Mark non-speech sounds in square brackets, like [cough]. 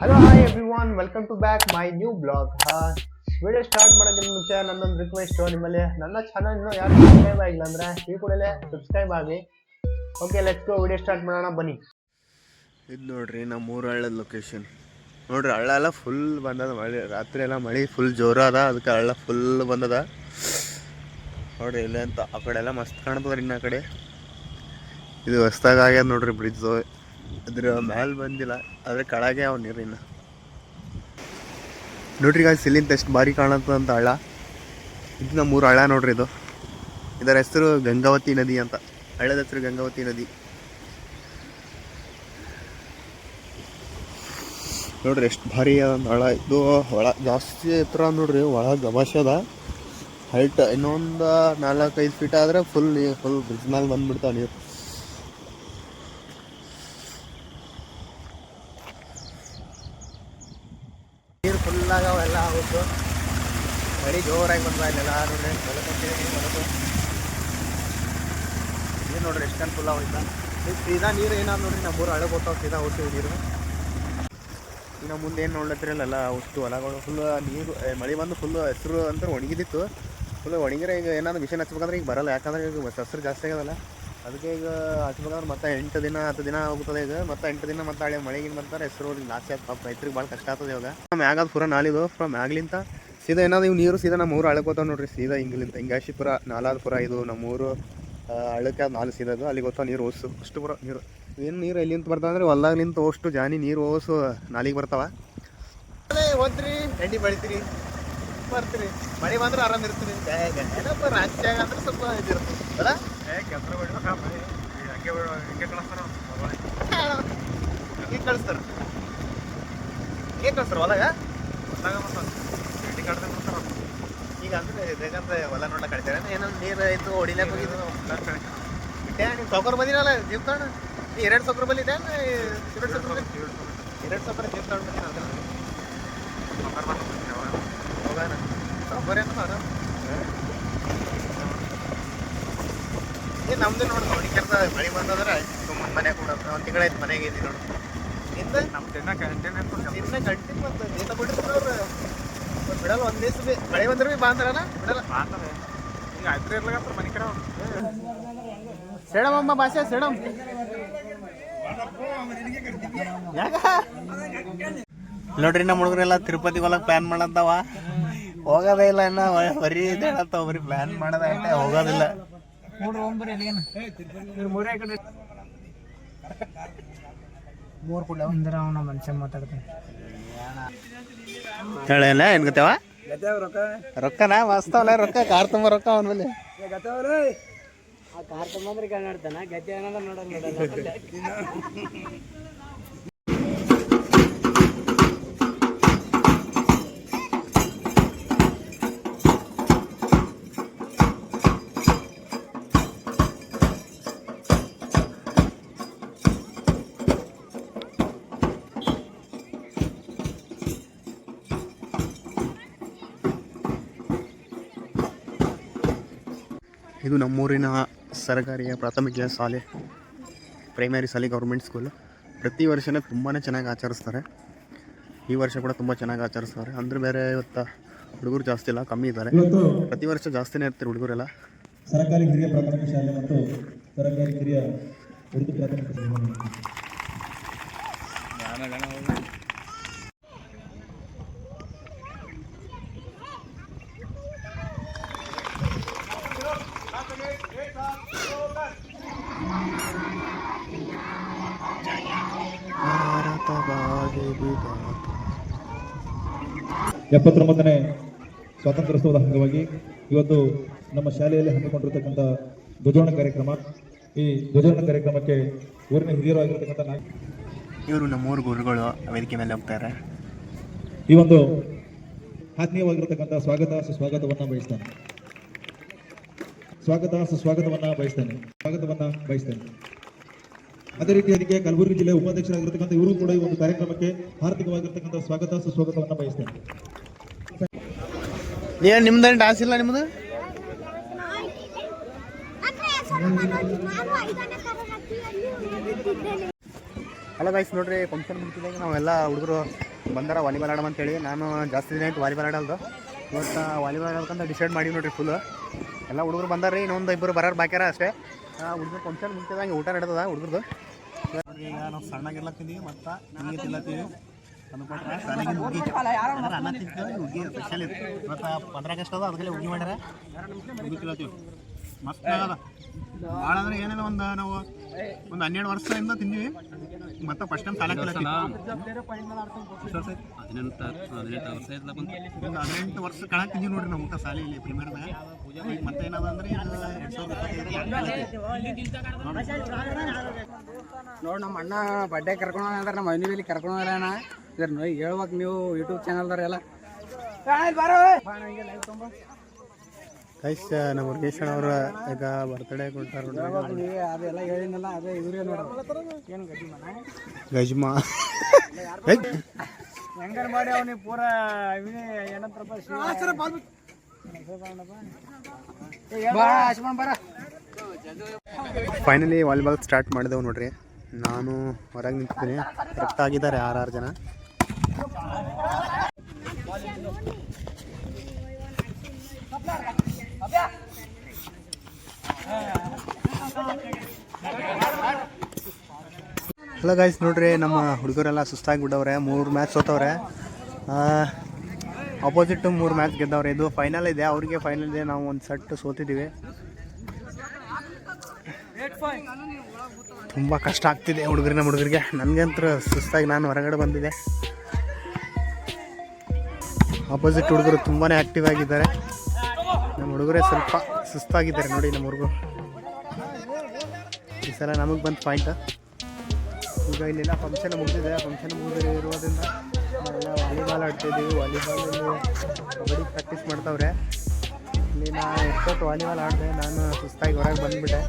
Hello hi everyone welcome to back my new blog video start ಮಾಡೋದ್ರ ಮುಂಚೆ ನನ್ನೊಂದು request ನಿಮ್ಮಲ್ಲಿ. ನನ್ನ ಚಾನಲ್ ಇನ್ನೂ ಯಾರು ಸಬ್ಸ್ಕ್ರೈಬ್ ಆಗಿಲ್ಲ ಅಂದ್ರೆ ಈ ಕೂಡಲೇ ಸಬ್ಸ್ಕ್ರೈಬ್ ಆಗಿ. Okay let's go video start ಮಾಡೋಣ. ಬನ್ನಿ. ಇದು ನೋಡ್ರಿ ನಮ್ಮ ಊರ ಹಳ್ಳದ ಲೊಕೇಶನ್ ನೋಡ್ರಿ, ಹಳ್ಳ ಎಲ್ಲ ಫುಲ್ ಬಂದದ. ಮಳೆ, ರಾತ್ರಿ ಎಲ್ಲ ಮಳೆ ಫುಲ್ ಜೋರ ಅದ ಅದಕ್ಕೆ ಹಳ್ಳ ಫುಲ್ ಬಂದದ. ನೋಡ್ರಿ, ಇಲ್ಲ ಅಂತ ಆ ಕಡೆ ಎಲ್ಲ ಮಸ್ತ್ ಕಾಣ್ತದ್ರಿ ಇನ್ನ ಆ ಕಡೆ. ಇದು ಹೊಸ್ದಾಗ ಆಗ್ಯದ ನೋಡ್ರಿ ಬ್ರಿಡ್ಜು ಅದ್ರ ಮ್ಯಾಲ ಬಂದಿಲ್ಲ, ಆದ್ರೆ ಕೆಳಗೆ ಅವ ನೀರು ಇನ್ನ ನೋಡ್ರಿ ಈಗ ಸಿಲಿಂತ ಎಷ್ಟು ಭಾರಿ ಕಾಣತ್ತದ ಅಂತ ಹಳ್ಳ. ಇದು ನಮ್ಮ ಮೂರು ಹಳ್ಳ ನೋಡ್ರಿ ಇದು. ಇದರ ಹೆಸರು ಗಂಗಾವತಿ ನದಿ ಅಂತ. ಹಳ್ಳದ ಹೆಸರು ಗಂಗಾವತಿ ನದಿ. ನೋಡ್ರಿ ಎಷ್ಟು ಭಾರಿ ಹಳ ಇದು ಒಳ ಜಾಸ್ತಿ ಎತ್ತರ ನೋಡ್ರಿ, ಒಳ ಗಬಾಶ ಅದ. ಹೈಟ್ ಇನ್ನೊಂದು ನಾಲ್ಕೈದು ಫೀಟ್ ಆದ್ರೆ ಫುಲ್ ಫುಲ್ ಬ್ರಿಜ್ ಮೇಲೆ ಬಂದ್ಬಿಡ್ತಾವ ನೀರು. ಆಗುತ್ತೆ ಮಳೆ ಜೋರಾಗಿ ಬಂದ ಇಲ್ಲೆಲ್ಲ ನೋಡ್ರಿ ಹೊಲಕ್ಕೆ ನೀರು ನೋಡ್ರಿ, ಎಷ್ಟು ಫುಲ್ ಇದು ಸೀದಾ ನೀರು ಏನಾದ್ರು ನೋಡ್ರಿ, ನಮ್ಮೂರು ಹಳೆ ಗೊತ್ತಾವ ಸೀದಾ ಹೋಗ್ತೀವಿ ನೀರು. ಇನ್ನು ಮುಂದೆ ಏನು ನೋಡ್ಲತ್ತಿರಲ್ಲ ಅಷ್ಟು ಹೊಲಗಳು ಫುಲ್ ನೀರು ಮಳೆ ಬಂದು ಫುಲ್ ಹೆಸರು ಅಂತ ಒಣಗಿದಿತ್ತು. ಫುಲ್ ಒಣಗಿದ್ರೆ ಈಗ ಏನಾದ್ರು ಮಿಷನ್ ಹಚ್ಬೇಕಂದ್ರೆ ಈಗ ಬರಲ್ಲ, ಯಾಕಂದ್ರೆ ಈಗ ಹೆಸರು ಜಾಸ್ತಿ ಆಗದಲ್ಲ. ಅದಕ್ಕೆ ಈಗ ಹಚ್ಬೇಕಂದ್ರೆ ಮತ್ತೆ ಎಂಟು ದಿನ, ಹತ್ತು ದಿನ ಹೋಗ್ತದೆ ಈಗ ಮತ್ತೆ ಎಂಟು ದಿನ ಮತ್ತೆ ಹಳೆ ಮಳೆಗಿನ ಬರ್ತಾರೆ ಹೆಸರು ಲಾಸ್ಟ್ ಆಯ್ತು ಪಾಪ. ರೈತರಿಗೆ ಭಾಳ ಕಷ್ಟ ಆಗ್ತದೆ ಇವಾಗ. ಮ್ಯಾಗದ ಪೂರ ನಾಲಿದು, ಪುರ ಮ್ಯಾಗ್ಲಿಂತ. ಸೀದಾ ಏನಾದ್ರು ಇವು ನೀರು ಸೀದಾ ನಮ್ಮ ಊರು ಹಳಕೋತಾವ ನೋಡ್ರಿ, ಸೀದಾ ಹಿಂಗ್ಲಿಂತ. ಹಿಂಗಾಶಿಪುರ ನಾಲಾದಪುರ ಇದು ನಮ್ಮೂರು ಹಳ್ಳಕ್ಕೆ ಅದು ನಾಲ್ಕು ಸೀದಾ ಅದು ಅಲ್ಲಿ ಗೊತ್ತಾವ ನೀರು ಓಸು ಅಷ್ಟು ಪುರ ನೀರು. ಏನು ನೀರು ಎಲ್ಲಿಂತ ಬರ್ತಾವ ಅಂದ್ರೆ ಹೊಲ್ದಾಗ್ಲಿಂತ ಅಷ್ಟು ಜಾನಿ ನೀರು ಓಸು ನಾಲಿಗೆ ಬರ್ತಾವ. ಓದ್ರಿ ಎಣ್ಣೆ ಬೆಳಿತೀರಿ. ಬರ್ತೀರಿ. ಮಳೆ ಬಂದ್ರೆ ಆರಾಮ್ ಇರ್ತೀರಿ. ರಾಜ್ಯಾಗ ಅಂದ್ರೆ ಸ್ವಲ್ಪ ಇದಿರುತ್ತೆ. ಕಳಿಸ್ತಾರ ಹೇಗೆ ಕಳಿಸ್ತಾರ ಹೊಲಗ ಈಗ ಅಂದ್ರೆ ಬೇಕಂದ್ರೆ ಹೊಲ ನೋಡ್ಲಕ್ ಕಳಿಸ್ತಾರೆ ಏನೋ ನೀರು ಆಯಿತು ಹೊಡಿಲಕ್ ಹೋಗಿದ್ದು ಇಟ್ಟೆ ನೀವು ಸೌಕರ್ ಬಂದಿರಲ್ಲ ನೀ ಎರಡು ಸೌಕರ್ ಬಂದಿದ್ದೆ ಎರಡು ಸೌಕರ್ ಎರಡು ಸೌಕರ್ ಬಂದಿನ ಹೋಗೋಣ ಸೌಕರ್ ಏನು ನಮ್ದು ನೋಡ್ ನೋಡಿ ಕೆಲಸ ಮಳೆ ಬಂದದ್ರೆ ಸುಮ್ಮನೆ ಮನೆ ಕೂಡ ಒಂದು ತಿಂಗಳಾಯ್ತು ಮನೆಗೆ ಇದ್ದೀನಿ ನೋಡಿ. ನಿಂದ? ದಿನ ಕಂಟಿನ್ಯೂ ಮತ್ತೆ ದಿನ ಬಿಡಿಸ್ತಾರೆ ಅವ್ರು ಬಿಡಲ್ಲ ಒಂದು ದಿವಸ ಬಿ ಮಳೆ ಬಂದ್ರೆ ಬಿ ಮನೆ ಬಿಡಲ್ಲ ಸೇಡಮಮ್ಮ ಭಾಷೆ ಸೇಡಮ್ ಯಾಕ? ನೋಡ್ರಿ ನಮ್ಮ ಹುಡುಗರೆಲ್ಲ ತಿರುಪತಿ ಹೊಲಕ್ ಪ್ಲಾನ್ ಮಾಡಂತಾವ. ಹೋಗೋದೇ ಇಲ್ಲ ಇನ್ನ ಬರೀ ಹೇಳತ್ತಾವ ಬರೀ ಪ್ಲಾನ್ ಮಾಡೋದ ಐತೆ ಹೋಗೋದಿಲ್ಲ. ಮೂರು ಕೂಡ. ಅಂದ್ರೆ ಅವನ ಮನುಷ್ಯ ಮಾತಾಡ್ತಾನೆ. ಹೇಳೇನ ಏನ್ ಗೊತ್ತವ? ರೊಕ್ಕನ? ಮಸ್ತವಲ್ಲ ರೊಕ್ಕ. ಕಾರ್ ತುಂಬ ರೊಕ್ಕ ಅವನ ಮೇಲೆ. ಆ ಕಾರ್ ತುಂಬಂದ್ರೆ ಈಗ ನೋಡ್ತಾನ ಗದ್ದೆ ಏನಾರ ನೋಡೋದು ನೋಡಲ್ಲ [laughs] ಇದು ನಮ್ಮೂರಿನ ಸರ್ಕಾರಿಯ ಪ್ರಾಥಮಿಕ ಶಾಲೆ ಪ್ರೈಮರಿ ಶಾಲೆ ಗೌರ್ಮೆಂಟ್ ಸ್ಕೂಲು ಪ್ರತಿ ವರ್ಷನೇ ತುಂಬಾ ಚೆನ್ನಾಗಿ ಆಚರಿಸ್ತಾರೆ. ಈ ವರ್ಷ ಕೂಡ ತುಂಬ ಚೆನ್ನಾಗಿ ಆಚರಿಸ್ತಾರೆ. ಅಂದರೆ ಬೇರೆ ಇವತ್ತು ಹುಡುಗರು ಜಾಸ್ತಿ ಇಲ್ಲ ಕಮ್ಮಿ ಇದ್ದಾರೆ. ಪ್ರತಿ ವರ್ಷ ಜಾಸ್ತಿನೇ ಇರ್ತಾರೆ ಹುಡುಗರೆಲ್ಲ. ಸರ್ಕಾರಿ ಹಿರಿಯ ಪ್ರಾಥಮಿಕ ಶಾಲೆ ಮತ್ತು ಸರ್ಕಾರಿ ಹಿರಿಯ ಉರ್ದು ಪ್ರಾಥಮಿಕ ಶಾಲೆ. ಎಪ್ಪತ್ತೊಂಬತ್ತನೇ ಸ್ವಾತಂತ್ರ್ಯೋತ್ಸವದ ಅಂಗವಾಗಿ ಇವತ್ತು ನಮ್ಮ ಶಾಲೆಯಲ್ಲಿ ಹಮ್ಮಿಕೊಂಡಿರ್ತಕ್ಕಂಥ ಧ್ವಜೋಣ ಕಾರ್ಯಕ್ರಮ. ಈ ಧ್ವಜೋಣ ಕಾರ್ಯಕ್ರಮಕ್ಕೆ ಊರಿನ ಹಿರಿಯರು ಆಗಿರ್ತಕ್ಕಂಥ ಇವರು ನಮ್ಮೂರು ಗುರುಗಳು ವೇದಿಕೆ ಮೇಲೆ ಹೋಗ್ತಾರೆ. ಈ ಒಂದು ಆತ್ಮೀಯವಾಗಿರ್ತಕ್ಕಂಥ ಸ್ವಾಗತ ಸುಸ್ವಾಗತವನ್ನು ಬಯಸ್ತಾನೆ. ಸ್ವಾಗತ ಸುಸ್ವಾಗತವನ್ನ ಬಯಸ್ತೇನೆ. ಸ್ವಾಗತವನ್ನ ಬಯಸ್ತೇನೆ. ಅದೇ ರೀತಿ ಅದಕ್ಕೆ ಕಲಬುರಗಿ ಜಿಲ್ಲೆ ಉಪಾಧ್ಯಕ್ಷರಾಗಿರ್ತಕ್ಕಂಥ ಇವರು ಕೂಡ ಈ ಒಂದು ಕಾರ್ಯಕ್ರಮಕ್ಕೆ ಹಾರ್ದಿಕವಾಗಿರ್ತಕ್ಕಂಥ ಸ್ವಾಗತ ಸುಸ್ವಾಗತವನ್ನ ಬಯಸ್ತೇನೆ. ಏನ್ ನಿಮ್ದೇನು ಡಾನ್ಸ್ ಇಲ್ಲ ನಿಮ್ದು? ಅಲ್ಲ ಗೈಸ್ ನೋಡ್ರಿ ಫಂಕ್ಷನ್ ಮುಗಿಸಿದಾಗ ನಾವೆಲ್ಲ ಹುಡುಗರು ಬಂದಾರ ವಾಲಿಬಾಲ್ ಆಡಮ್ ಅಂತೇಳಿ. ನಾನು ಜಾಸ್ತಿ ದಿನ ಆಯ್ತು ವಾಲಿಬಾಲ್ ಆಡಲ್ದು. ಇವತ್ತು ವಾಲಿಬಾಲ್ ಆಡಬೇಕಂತ ಡಿಸೈಡ್ ಮಾಡಿ ನೋಡ್ರಿ ಫುಲ್ ಎಲ್ಲ ಹುಡುಗರು ರೀ ಇನ್ನೊಂದು ಇಬ್ಬರು ಬರೋರು ಬಾಕ್ಯಾರ ಅಷ್ಟೇ. ಹುಡುಗರು ಫಂಕ್ಷನ್ ಮುಗ್ತದಂಗೆ ಊಟ ನಡೆದದ ಹುಡುಗರದು. ಈಗ ನಾವು ಸಣ್ಣಗಿರ್ಲತ್ತೀವಿ ಮತ್ತು ನೀರು ತಿಲ್ಲತ್ತೀವಿ ಅಂದ್ಕೊಂಡ್ರೆ ಶಾಲೆಗೆ ಹುಗ್ಗಿ ಅಂದ್ರೆ ಅನ್ನ ತಿಂತೀವಿ ಹುಗ್ಗಿ ಸ್ಪೆಷಲ್ ಇತ್ತು. ಇವತ್ತು ಪಂದ್ರ ಆಗಸ್ಟ್ ಅದ ಅದಕ್ಕೆ ಹುಗ್ಗಿ ಮಾಡ್ಯಾರ ಹುಗ್ಗಿ ತಿಲ್ಲತ್ತೀವಿ ಮಸ್ತ್ ಆಗದ. ಭಾಳ ಅಂದ್ರೆ ಏನಿಲ್ಲ ಒಂದು ನಾವು ಒಂದು ಹನ್ನೆರಡು ವರ್ಷದಿಂದ ತಿಂದೀವಿ. ಮತ್ತೆ ಫಸ್ಟ್ ಟೈಮ್ ಶಾಲೆ ಒಂದು ಹದಿನೆಂಟು ವರ್ಷ ಕಣ ತಿಂದೀವಿ ನೋಡ್ರಿ ನಮ್ಮ ಸಾಲಿ ಇಲ್ಲಿ ಪ್ರಿಮಿಯರ್ದಾಗ ಈಗ ಮತ್ತೆ ಏನದ ಅಂದ್ರೆ ನೋಡಿ ನಮ್ಮ ಅಣ್ಣ ಬಡ್ಡೆ ಕರ್ಕೊಂಡು ಅಂದ್ರೆ ನಮ್ಮ ಮನೆ ಕರ್ಕೊಂಡು ಅಣ್ಣ ಇದ್ರ ಹೇಳ್ಬೇಕು ನೀವು ಯೂಟ್ಯೂಬ್ ಚಾನಲ್ದವ್ರೆಲ್ಲ ಗೈಸ್ ನಮ್ಮ ಮುರುಗೇಶನ್ ಅವರ ಈಗ ಬರ್ತಡೇ ಕೊಡ್ತಾರ ಗಜ್ಮಾ ಹೆಂಗಾರ ಮಾಡಿ ಅವನಿಗೆ ಪೂರ ಇವನೇ ಏನಂತಾರಪ್ಪ ಬರ. ಫೈನಲಿ ವಾಲಿಬಾಲ್ ಸ್ಟಾರ್ಟ್ ಮಾಡಿದೆವು ನೋಡ್ರಿ. ನಾನು ಹೊರಗೆ ನಿಂತಿದ್ದೀನಿ. ಕರೆಕ್ಟ್ ಆಗಿದ್ದಾರೆ ಆರಾರು ಜನ. ಹಲೋ ಗಾಯ್ಸ್ ನೋಡ್ರಿ, ನಮ್ಮ ಹುಡುಗರೆಲ್ಲ ಸುಸ್ತಾಗಿ ಬಿಟ್ಟವ್ರೆ, ಮೂರು ಮ್ಯಾಚ್ ಸೋತವ್ರೆ. ಅಪೋಸಿಟ್ ಮೂರು ಮ್ಯಾಚ್ ಗೆದ್ದವ್ರೆ. ಇದು ಫೈನಲ್ ಇದೆ, ಅವ್ರಿಗೆ ಫೈನಲ್ ಇದೆ ನಾವು ಒಂದು ಸೆಟ್ ಸೋತಿದ್ದೀವಿ ತುಂಬ ಕಷ್ಟ ಆಗ್ತಿದೆ ಹುಡುಗರಿ ನಮ್ಮ ಹುಡುಗರಿಗೆ. ನನಗಂತೂ ಸುಸ್ತಾಗಿ ನಾನು ಹೊರಗಡೆ ಬಂದಿದ್ದೆ. ಅಪೋಸಿಟ್ ಹುಡುಗರು ತುಂಬಾ ಆ್ಯಕ್ಟಿವ್ ಆಗಿದ್ದಾರೆ. ನಮ್ಮ ಹುಡುಗರೇ ಸ್ವಲ್ಪ ಸುಸ್ತಾಗಿದ್ದಾರೆ ನೋಡಿ ನಮ್ಮ ಹುಡುಗರು. ಈ ಸಲ ನಮಗೆ ಬಂದು ಪಾಯಿಂಟ್ ಈಗ ಇಲ್ಲೆಲ್ಲ ಫಂಕ್ಷನ್ ಮುಗಿದಿದೆ. ಫಂಕ್ಷನ್ ಮುಗಿದಿರೋ ಇರೋದ್ರಿಂದ ನಾವೆಲ್ಲ ವಾಲಿಬಾಲ್ ಆಡ್ತಿದ್ದೀವಿ ವಾಲಿಬಾಲಲ್ಲಿ ಕಬಡ್ಡಿ ಪ್ರಾಕ್ಟೀಸ್ ಮಾಡ್ತಾವ್ರೆ. ಇಲ್ಲಿ ನಾನು ಎಷ್ಟೊತ್ತು ವಾಲಿಬಾಲ್ ಆಡಿದೆ ನಾನು ಸುಸ್ತಾಗಿ ಹೊರಗೆ ಬಂದುಬಿಟ್ಟೆ.